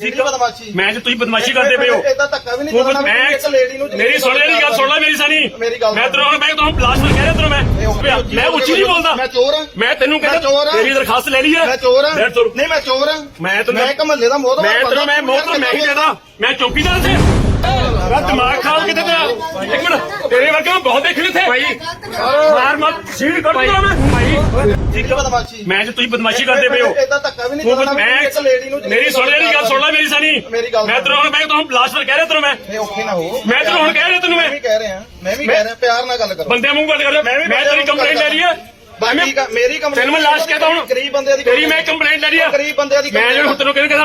ਠੀਕ ਹੈ ਬਦਮਾਸ਼ੀ? ਮੈਂ ਜੇ ਤੁਸੀਂ ਬਦਮਾਸ਼ੀ ਕਰਦੇ ਪਏ ਹੋ। ਇਦਾਂ ਧੱਕਾ ਵੀ ਨਹੀਂ ਤੂੰ ਬਸ- ਮੈਂ ਇੱਕ ਲੇਡੀ ਨੂੰ ਮੇਰੀ ਸੁਣ ਲੈ ਮੇਰੀ ਗੱਲ ਸੁਣ ਲੈ ਮੇਰੀ ਸਾਨੀ ਮੇਰੀ ਗੱਲ ਮੈਂ ਸੁਣ। ਤੈਨੂੰ ਮੈਂ ਤੁਹਾਨੂੰ ਬਲਾਸਟ ਕਰ ਕਹਿ ਰਿਹਾ ਤੈਨੂੰ ਮੈਂ। ਮੈਂ ਉੱਚੀ ਨਹੀਂ ਬੋਲਦਾ। ਮੈਂ ਚੋਰ ਹਾਂ। ਮੈਂ ਤੈਨੂੰ ਮੈਂ ਚੋਰ ਕਹਿੰਦਾ। ਤੇਰੀ ਦਰਖਾਸਤ ਲੈ ਲਈ ਹੈ ਮੈਂ ਚੋਰ ਹਾਂ। ਤੁਰ। ਨਹੀਂ ਮੈਂ ਚੋਰ ਹਾਂ। ਮੈਂ ਤੈਨੂੰ ਮੈਂ ਇੱਕ ਮਹੱਲੇ ਦਾ ਮੋਹਤ ਮੈਂ ਤੈਨੂੰ ਮੈਂ ਮੋਹਤ ਮੈਂ ਹੀ ਦੇਦਾ ਮੈਂ ਚੌਕੀਦਾਰ ਇੱਥੇ ਮੇਰਾ ਦਿਮਾਗ ਖਰਾਬ ਕਿਤੇ ਤੇਰਾ? ਇੱਕ ਮਿੰਟ ਤੇਰੇ ਵਰਗੇ ਮੈਂ ਬਹੁਤ ਦੇਖੇ ਇੱਥੇ। ਭਾਈ। ਮਾਰ ਮਤ ਸੀੜ ਕੱਢ ਦੂੰਗਾ ਮੈਂ ਭਾਈ। ਠੀਕ ਹੈ ਬਦਮਾਸ਼ੀ। ਮੈਂ ਜੇ ਤੁਸੀਂ ਬਦਮਾਸ਼ੀ ਕਰਦੇ ਪਏ ਹੋ। ਇਦਾਂ ਧੱਕਾ ਵੀ ਨਹੀਂ ਤੂੰ ਕਰਨਾ ਬਸ- ਮੈਂ ਇੱਕ ਲੇਡੀ ਨੂੰ ਮੇਰੀ ਸੁਣ ਲੈ ਮੇਰੀ ਗੱਲ ਸੁਣ ਲੈ ਮੇਰੀ ਸਾਨੀ। ਮੇਰੀ ਗੱਲ ਮੈਂ ਤੈਨੂੰ ਮੈਂ ਤੁਹਾਨੂੰ ਕਹਿ ਰਿਹਾ ਤੈਨੂੰ ਮੈਂ। ਨਹੀਂ ਔਖੇ ਨਾ ਹੋ ਮੈਂ ਤੈਨੂੰ ਹੁਣ ਕਹਿ ਰਿਹਾ ਤੈਨੂੰ ਮੈਂ। ਮੈਂ ਵੀ ਕਹਿ ਰਿਹਾ ਮੈਂ ਵੀ ਕਹਿ ਰਿਹਾ ਪਿਆਰ ਨਾਲ ਗੱਲ ਕਰੋ। ਬੰਦੇ ਮੂੰਹ ਗੱਲ ਕਰ ਰਿਹਾ। ਮੈਂ ਵੀ ਮੈਂ ਤੇਰੀ ਕੰਪਲੇਂਟ ਲੈ ਲਈ ਹੈ ਆ ਮੇਰੀ ਕੰਪਲੇਂਟ ਤੈਨੂੰ ਮੈਂ ਲਾਸ਼ ਕਹਿਤਾ ਹੁਣ। ਗਰੀਬ ਬੰਦੇ ਦੀ ਤੇਰੀ ਮੈਂ ਕੰਪਲੇਂਟ ਲੈ ਲਈ ਹੈ ਗਰੀਬ ਬੰਦੇ ਦੀ ਮੈਂ ਜਿਹੜਾ ਹੁਣ ਤੈਨੂੰ ਕਿਹਨੇ ਕਹਦਾ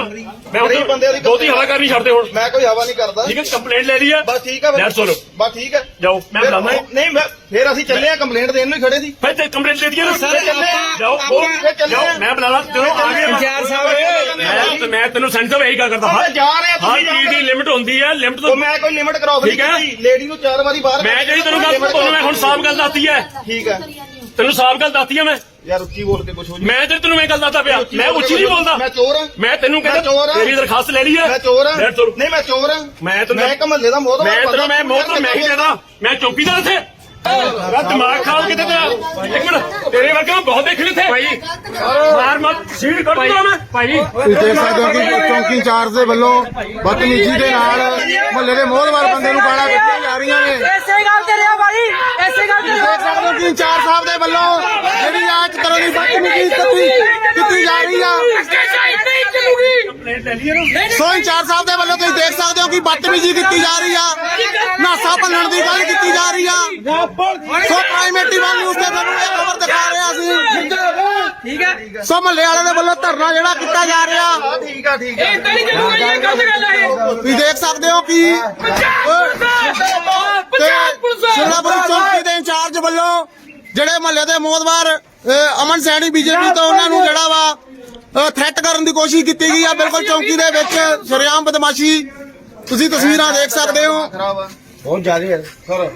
ਮੈਂ ਗਰੀਬ ਬੰਦੇ ਦੀ ਬਹੁਤੀ ਹਵਾ ਕਰਨੀ ਛੱਡ ਦੇ ਹੁਣ। ਮੈਂ ਕੋਈ ਹਵਾ ਨਹੀਂ ਕਰਦਾ। ਠੀਕ ਹੈ ਕੰਪਲੇਂਟ ਲੈ ਲਈ ਹੈ ਬਸ ਠੀਕ ਆ ਲੈ ਸੁਣੋ ਬਸ ਠੀਕ ਹੈ। ਜਾਓ ਮੈਂ ਫਿਰ- ਬੁਲਾਉਂਦਾ। ਨਹੀਂ ਮੈਂ ਫਿਰ ਅਸੀਂ ਚੱਲੇ ਆ ਕੰਪਲੇਂਟ ਦੇਣ ਨੂੰ ਹੀ ਖੜੇ ਸੀ। ਫਿਰ ਤੇ ਕੰਪਲੇਂਟ ਦੇ ਦਈਏ ਨਾ। ਸਾਰੇ ਚੱਲੇ ਆ। ਜਾਓ ਬੋਲ ਫਿਰ ਚੱਲੇ ਆ। ਜਾਓ ਮੈਂ ਬੁਲਾ ਲਾ ਚਲੋ ਆ। ਗਏ ਇੰਚਾਰਜ ਸਾਹਿਬ। ਮੈਂ ਮੈਂ ਤੈਨੂੰ ਸੈਂਟਰ ਇਹੀ ਗੱਲ ਕਰਦਾ। ਮੈਂ ਹਾਂ ਜਾ ਰਿਹਾ ਹਰ ਤੁਸੀਂ ਚੀਜ਼ ਦੀ ਲਿਮਟ ਹੁੰਦੀ ਹੈ। ਲਿਮਟ ਉਹ ਤੋਂ ਮੈਂ ਕੋਈ ਲਿਮਟ ਕਰਾਸ ਨਹੀਂ ਠੀਕ ਹੈ। ਕੀਤੀ। ਲੇਡੀ ਨੂੰ ਚਾਰ ਵਾਰੀ ਬਾਹਰ ਮੈਂ ਜਿਹੜੀ ਤੈਨੂੰ ਗੱਲ ਤੁਹਾਨੂੰ ਮੈਂ ਹੁਣ ਸਾਫ਼ ਗੱਲ ਦੱਸਤੀ ਹੈ। ਠੀਕ ਹੈ। ਤੈਨੂੰ ਸਾਫ਼ ਗੱਲ ਦੱਸਤੀ ਹੈ ਮੈਂ। ਯਾਰ ਉੱਚੀ ਬੋਲ ਕੇ ਕੁਝ ਹੋ ਜੀ ਮੈਂ ਤੇ ਤੈਨੂੰ ਮੈਂ ਗੱਲ ਦੱਸਦਾ ਪਿਆ। ਮੈਂ ਉੱਚੀ ਨਹੀਂ ਬੋਲਦਾ। ਮੈਂ ਚੋਰ ਹਾਂ ਮੈਂ ਤੈਨੂੰ ਕਹਿੰਦਾ। ਤੇਰੀ ਦਰਖਾਸਤ ਲੈ ਲਈ ਹੈ ਮੈਂ ਚੋਰ ਹਾਂ। ਨਹੀਂ ਮੈਂ ਚੋਰ ਹਾਂ ਮੈਂ ਤੈਨੂੰ ਮੈਂ ਇੱਕ ਮਹੱਲੇ ਦਾ ਮੋਹਤ ਮੈਂ ਤੈਨੂੰ ਮੈਂ ਮੋਹਤ ਮੈਂ ਹੀ ਦੇਦਾ ਮੈਂ ਚੌਕੀਦਾਰ ਇੱਥੇ। ਮੇਰਾ ਦਿਮਾਗ ਖਰਾਬ ਕਿਤੇ ਤੇਰਾ? ਇੱਕ ਮਿੰਟ। ਤੇਰੇ ਵਰਗੇ ਬਹੁਤ ਦੇਖੇ ਇੱਥੇ। ਭਾਈ। ਮਾਰ ਮਤ ਸੀੜ ਕੱਢ ਦੂੰਗਾ ਮੈਂ। ਭਾਈ। ਤੁਸੀਂ ਦੇਖ ਸਕਦੇ ਹੋ ਕਿ ਚੌਂਕੀ ਇੰਚਾਰਜ ਦੇ ਵੱਲੋਂ ਬਦਤਮੀਜ਼ੀ ਦੇ ਨਾਲ ਮੁਹੱਲੇ ਦੇ ਮੋਹਲਵਾਰ ਬੰਦੇ ਨੂੰ ਗਾਲਾਂ ਕੱਢੀਆਂ ਜਾ ਰਹੀਆਂ ਨੇ। ਐਸੇ ਗੱਲ ਤੇ ਰਿਹਾ ਭਾਈ ਐਸੇ ਗੱਲ ਤੇ ਤੁਸੀਂ ਦੇਖ ਸਕਦੇ ਹੋ ਕਿ ਇੰਚਾਰਜ ਸਾਹਿਬ ਦੇ ਵੱਲੋਂ ਜਿਹੜੀ ਆ ਇੱਕ ਤਰ੍ਹਾਂ ਦੀ ਬਦਤਮੀਜ਼ੀ ਕੀਤੀ ਕੀਤੀ ਜਾ ਰਹੀ ਆ। ਸੋ ਇੰਚਾਰਜ ਸਾਹਿਬ ਦੇ ਵੱਲੋਂ ਤੁਸੀਂ ਦੇਖ ਸਕਦੇ ਹੋ ਕਿ ਬਦਤਮੀਜ਼ੀ ਕੀਤੀ ਜਾ ਰਹੀ ਆ। ਨਾਸਾ ਭੰਨਣ ਦੀ ਗੱਲ ਕੀਤੀ ਜਾ ਰਹੀ ਆ। ਸੋ ਪ੍ਰਾਈਮੇਟੀ ਵਨ ਨਿਊਜ਼ ਤੇ ਤੁਹਾਨੂੰ ਇਹ ਖਬਰ ਦਿਖਾ ਰਿਹਾ ਸੀ। ਠੀਕ ਹੈ। ਸੋ ਮੁਹੱਲੇ ਵਾਲਿਆਂ ਦੇ ਵੱਲੋਂ ਧਰਨਾ ਜਿਹੜਾ ਕੀਤਾ ਜਾ ਰਿਹਾ। ਠੀਕ ਆ ਠੀਕ ਆ। ਇਹ ਤਾਂ ਨਹੀਂ ਚੱਲੂਗਾ ਇਹ ਗਲਤ ਗੱਲ ਹੈ? ਤੁਸੀਂ ਦੇਖ ਸਕਦੇ ਹੋ ਕਿ ਤੇ ਸ਼ਿਲਾਪੁਰ ਚੌਂਕੀ ਦੇ ਇੰਚਾਰਜ ਵੱਲੋਂ ਜਿਹੜੇ ਮਹੱਲੇ ਦੇ ਮੋਦਵਾਰ ਅਮਨ ਸੈਣੀ ਬੀਜੇਪੀ ਤੋਂ ਉਹਨਾਂ ਨੂੰ ਜਿਹੜਾ ਵਾ ਥ੍ਰੈਟ ਕਰਨ ਦੀ ਕੋਸ਼ਿਸ਼ ਕੀਤੀ ਗਈ ਆ। ਬਿਲਕੁਲ ਚੌਂਕੀ ਦੇ ਵਿੱਚ ਸ਼ਰੇਆਮ ਬਦਮਾਸ਼ੀ। ਤੁਸੀਂ ਤਸਵੀਰਾਂ ਦੇਖ ਸਕਦੇ ਹੋ। ਬਹੁਤ ਜ਼ਿਆਦਾ ਹੈ ਸਰ।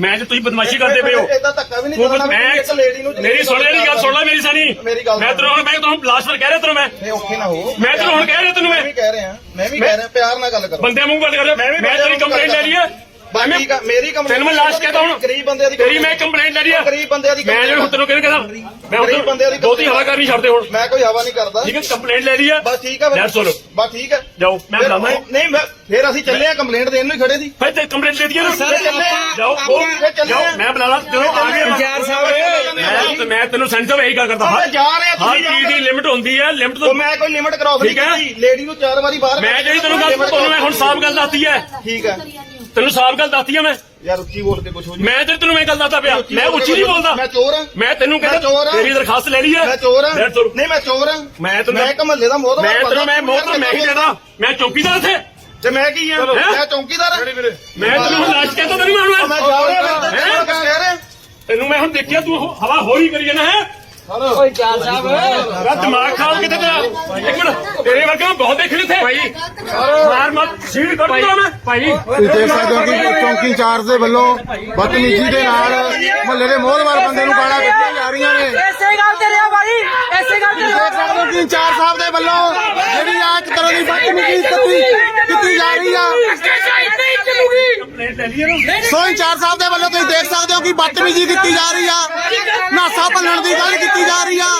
ਮੈਂ ਜੇ ਤੁਸੀਂ ਬਦਮਾਸ਼ੀ ਕਰਦੇ ਪਏ ਹੋ। ਇਦਾਂ ਧੱਕਾ ਵੀ ਨਹੀਂ ਤੂੰ ਕਰਨਾ ਮੈਂ ਇੱਕ ਲੇਡੀ ਨੂੰ ਮੇਰੀ ਸੁਣ ਲੈ ਮੇਰੀ ਗੱਲ ਸੁਣ ਲੈ ਮੇਰੀ ਸਾਨੀ ਮੇਰੀ ਗੱਲ ਮੈਂ ਸੁਣ। ਤੈਨੂੰ ਮੈਂ ਤੁਹਾਨੂੰ ਬਲਾਸਟ ਕਰ ਕਹਿ ਰਿਹਾ ਤੈਨੂੰ ਮੈਂ। ਨਹੀਂ ਔਖੇ ਨਾ ਹੋ। ਮੈਂ ਤੈਨੂੰ ਹੁਣ ਕਹਿ ਰਿਹਾ ਤੈਨੂੰ ਮੈਂ। ਮੈਂ ਵੀ ਕਹਿ ਰਿਹਾ। ਮੈਂ ਵੀ ਕਹਿ ਰਿਹਾ ਪਿਆਰ ਨਾਲ ਗੱਲ ਕਰੋ। ਬੰਦੇ ਮੂੰਹ ਗੱਲ ਕਰ ਰਿਹਾ। ਮੈਂ ਵੀ ਮੈਂ ਬੰਦਿਆਂ ਤੇਰੀ ਨੂੰ ਕੰਪਲੇਂਟ ਲੈ ਲਈ ਹੈ। ਬਸ ਠੀਕ ਆ ਮੇਰੀ ਕੰਪਲੇਂਟ ਤੈਨੂੰ ਮੈਂ ਲਾਸ਼ ਕਹਿਤਾ ਹੁਣ। ਗਰੀਬ ਬੰਦੇ ਦੀ ਤੇਰੀ ਮੈਂ ਕੰਪਲੇਂਟ ਲੈ ਲਈ ਹੈ ਗਰੀਬ ਬੰਦੇ ਦੀ ਮੈਂ ਜਿਹੜਾ ਹੁਣ ਤੈਨੂੰ ਕਿਹਨੇ ਕਹਦਾ ਮੈਂ ਹੁਣ ਗਰੀਬ ਬੰਦੇ ਦੀ ਬਹੁਤੀ ਹਵਾ ਕਰਨੀ ਛੱਡ ਦੇ ਹੁਣ। ਮੈਂ ਕੋਈ ਹਵਾ ਨਹੀਂ ਕਰਦਾ। ਠੀਕ ਹੈ ਕੰਪਲੇਂਟ ਲੈ ਲਈ ਹੈ ਬਸ ਠੀਕ ਆ। ਲੈ ਸੁਣੋ। ਬਸ ਠੀਕ ਹੈ ਜਾਓ ਮੈਂ ਫਿਰ- ਬੁਲਾਉਂਦਾ। ਨਹੀਂ ਮੈਂ ਫਿਰ ਅਸੀਂ ਚੱਲੇ ਆ ਕੰਪਲੇਂਟ ਦੇਣ ਨੂੰ ਹੀ ਖੜੇ ਸੀ ਫਿਰ ਤੇ ਕੰਪਲੇਂਟ ਦੇ ਦਈਏ ਨਾ। ਸਾਰੇ ਚੱਲੇ ਆ। ਜਾਓ ਬੋਲ ਫਿਰ ਚੱਲੇ ਜਾਓ ਆ। ਮੈਂ ਬੁਲਾ ਲਾ। ਚਲੋ ਆ ਗਏ ਇੰਚਾਰਜ ਸਾਹਿਬ। ਮੈਂ ਤੇ ਮੈਂ ਤੈਨੂੰ ਸੈਂਟਰ ਇਹੀ ਗੱਲ ਕਰਦਾ। ਮੈਂ ਹਾਂ ਜਾ ਰਿਹਾ ਹਰ ਤੁਸੀਂ ਚੀਜ਼ ਦੀ ਲਿਮਟ ਹੁੰਦੀ ਹੈ। ਲਿਮਟ ਉਹ ਤੋਂ ਮੈਂ ਕੋਈ ਲਿਮਟ ਕਰਾਸ ਨਹੀਂ ਠੀਕ ਹੈ। ਕੀਤੀ। ਲੇਡੀ ਨੂੰ ਚਾਰ ਵਾਰੀ ਬਾਹਰ ਮੈਂ ਜਿਹੜੀ ਤੈਨੂੰ ਗੱਲ ਤੁਹਾਨੂੰ ਮੈਂ ਹੁਣ ਸਾਫ਼ ਗੱਲ ਦੱਸਤੀ ਹੈ। ਠੀਕ ਹੈ। ਤੈਨੂੰ ਸਾਫ਼ ਗੱਲ ਦੱਸਤੀ ਹੈ ਮੈਂ? ਯਾਰ ਉੱਚੀ ਬੋਲ ਕੇ ਕੁਝ ਹੋ ਜੀ। ਮੈਂ ਤੇ ਤੈਨੂੰ ਮੈਂ ਗੱਲ ਦੱਸਦਾ ਪਿਆ। ਮੈਂ ਉੱਚੀ ਨਹੀਂ ਬੋਲਦਾ। ਮੈਂ ਚੋਰ ਹਾਂ। ਮੈਂ ਤੈਨੂੰ ਕਹਿੰਦਾ। ਤੇਰੀ ਦਰਖਾਸਤ ਲੈ ਲਈ ਹੈ। ਮੈਂ ਚੋਰ ਹਾਂ। ਤੁਰ। ਨਹੀਂ ਮੈਂ ਚੋਰ ਹਾਂ। ਮੈਂ ਤੈਨੂੰ ਮੈਂ ਇੱਕ ਮਹੱਲੇ ਦਾ ਮੋਹਤ ਮੈਂ ਤੈਨੂੰ ਮੈਂ ਮੋਹਤ ਮੈਂ ਹੀ। ਦੇਦਾ ਮੈਂ ਚੌਕੀਦਾਰ ਇੱਥੇ। ਤੇ ਮੈਂ ਕੀ ਆ। ਮੈਂ ਚੌਂਕੀਦਾਰ ਮੈਂ ਤੈਨੂੰ ਹੁਣ ਲਾਸ਼ ਕਹਿੰਦਾ ਤੈਨੂੰ ਮੈਂ ਮੈਂ ਹੁਣ ਜਾ ਰਿਹਾ? ਤੈਨੂੰ ਕਹਿ ਰਿਹਾ। ਤੈਨੂੰ ਮੈਂ ਹੁਣ ਦੇਖਿਆ ਤੂੰ ਹਵਾ ਹੋਰੀ ਕਰੀ ਜਾਂਦਾ ਹੈ। ਓਏ ਚਾਰ ਸਾਹਿਬ। ਮੇਰਾ ਦਿਮਾਗ ਖਰਾਬ ਕਿਤੇ ਤੇਰਾ? ਇੱਕ ਮਿੰਟ। ਤੇਰੇ ਵਰਗੇ ਮੈਂ ਬਹੁਤ ਦੇਖੇ ਇੱਥੇ। ਭਾਈ। ਮਾਰ ਮਤ ਸੀੜ ਕੱਢ ਦੂੰਗਾ ਮੈਂ ਭਾਈ। ਤੁਸੀਂ ਦੇਖ ਸਕਦੇ ਹੋ ਕਿ ਚੌਂਕੀ ਇੰਚਾਰਜ ਦੇ ਵੱਲੋਂ ਬਦਤਮੀਜ਼ੀ ਦੇ ਨਾਲ ਮੁਹੱਲੇ ਦੇ ਮੋਹਲਵਾਰ ਬੰਦੇ ਨੂੰ ਗਾਲਾਂ ਕੱਢੀਆਂ ਜਾ ਰਹੀਆਂ ਨੇ। ਐਸੇ ਗੱਲ ਤੇ ਰਿਹਾ ਭਾਈ। ਐਸੇ ਗੱਲ ਕਿ ਇੰਚਾਰਜ ਸਾਹਿਬ ਦੇ ਵੱਲੋਂ ਜਿਹੜੀ ਆ ਇੱਕ ਤਰ੍ਹਾਂ ਦੀ ਬਦਤਮੀਜ਼ੀ ਕੀਤੀ ਕੀਤੀ ਜਾ ਰਹੀ ਆ। ਸੋ ਇੰਚਾਰਜ ਸਾਹਿਬ ਦੇ ਵੱਲੋਂ ਤੁਸੀਂ ਦੇਖ ਸਕਦੇ ਹੋ ਕਿ ਬਦਤਮੀਜ਼ੀ ਕੀਤੀ ਜਾ ਰਹੀ ਆ। ਨਾਸਾ ਭੰਨਣ ਦੀ ਗੱਲ ਕੀਤੀ ਜਾ ਰਹੀ ਆ।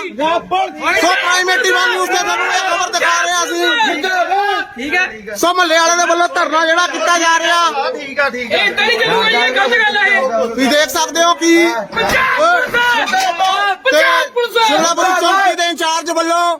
ਸੋ ਪ੍ਰਾਈਮੇਟੀ ਵਨ ਨਿਊਜ਼ ਤੇ ਤੁਹਾਨੂੰ ਇਹ ਖਬਰ ਦਿਖਾ ਰਿਹਾ ਸੀ ਠੀਕ ਹੈ ਸੋ ਮੁਹੱਲੇ ਵਾਲਿਆਂ ਦੇ ਵੱਲੋਂ ਧਰਨਾ ਜਿਹੜਾ ਕੀਤਾ ਜਾ ਰਿਹਾ। ਠੀਕ ਆ ਠੀਕ ਆ ਇਹ ਤਾਂ ਨਹੀਂ ਚੱਲੂਗਾ ਇਹ ਗਲਤ ਗੱਲ ਹੈ ਤੁਸੀਂ ਦੇਖ ਸਕਦੇ ਹੋ ਕਿ ਤੇ ਸ਼ਿਲਾਪੁਰ ਚੌਂਕੀ ਦੇ ਇੰਚਾਰਜ ਵੱਲੋਂ